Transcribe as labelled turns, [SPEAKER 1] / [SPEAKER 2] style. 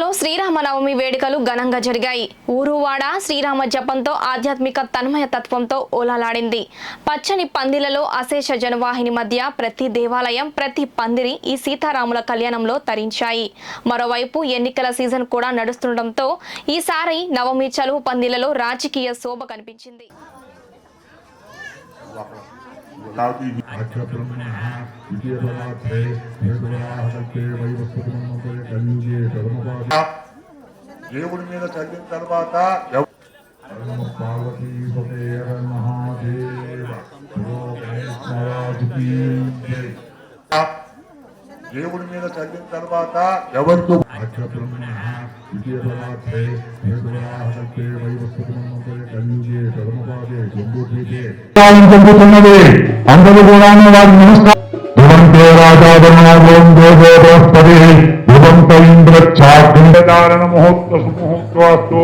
[SPEAKER 1] పందిలలో శ్రీరామనవమి వేడుకలు ఘనంగా జరిగాయి. ఊరువాడ శ్రీరామ జపంతో ఆధ్యాత్మిక తన్మయ తత్వంతో ఓలాలాడింది. పచ్చని పందిలలో అశేష జనవాహిని మధ్య ప్రతి దేవాలయం ప్రతి పందిరి ఈ సీతారాముల కళ్యాణంలో తరించాయి. మరోవైపు ఎన్నికల సీజన్ కూడా నడుస్తుండటంతో ఈసారి నవమి చలువు పందిలలో రాజకీయ శోభ కనిపించింది.
[SPEAKER 2] అక్షబ్రహ్మణः
[SPEAKER 3] దేవుడి మీద చల్లిన తర్వాత
[SPEAKER 2] పార్వతీ
[SPEAKER 3] దేవుడి మీద చల్లిన తర్వాత ఎవరితో
[SPEAKER 4] జరుగుతున్నది అందరూ కూడా వారి నమస్కారం రాజాదరణోం பலம் பயின்ற சாக்கிண்ட
[SPEAKER 2] தாரண முகூர்த்த சுமுகூர்த்தவாஸ்தோ